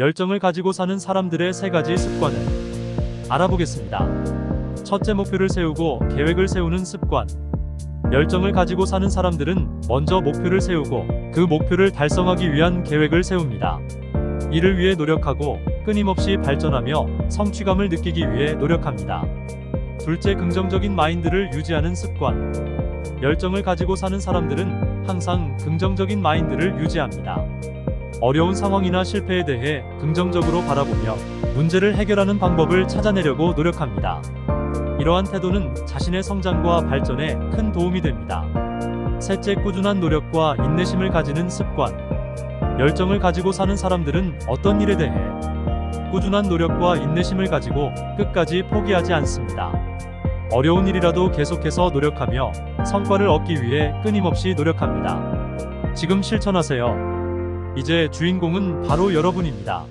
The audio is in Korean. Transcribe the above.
열정을 가지고 사는 사람들의 세 가지 습관을 알아보겠습니다. 첫째 목표를 세우고 계획을 세우는 습관. 열정을 가지고 사는 사람들은 먼저 목표를 세우고 그 목표를 달성하기 위한 계획을 세웁니다. 이를 위해 노력하고 끊임없이 발전하며 성취감을 느끼기 위해 노력합니다. 둘째 긍정적인 마인드를 유지하는 습관. 열정을 가지고 사는 사람들은 항상 긍정적인 마인드를 유지합니다. 어려운 상황이나 실패에 대해 긍정적으로 바라보며 문제를 해결하는 방법을 찾아내려고 노력합니다. 이러한 태도는 자신의 성장과 발전에 큰 도움이 됩니다. 셋째, 꾸준한 노력과 인내심을 가지는 습관. 열정을 가지고 사는 사람들은 어떤 일에 대해 꾸준한 노력과 인내심을 가지고 끝까지 포기하지 않습니다. 어려운 일이라도 계속해서 노력하며 성과를 얻기 위해 끊임없이 노력합니다. 지금 실천하세요. 이제 주인공은 바로 여러분입니다.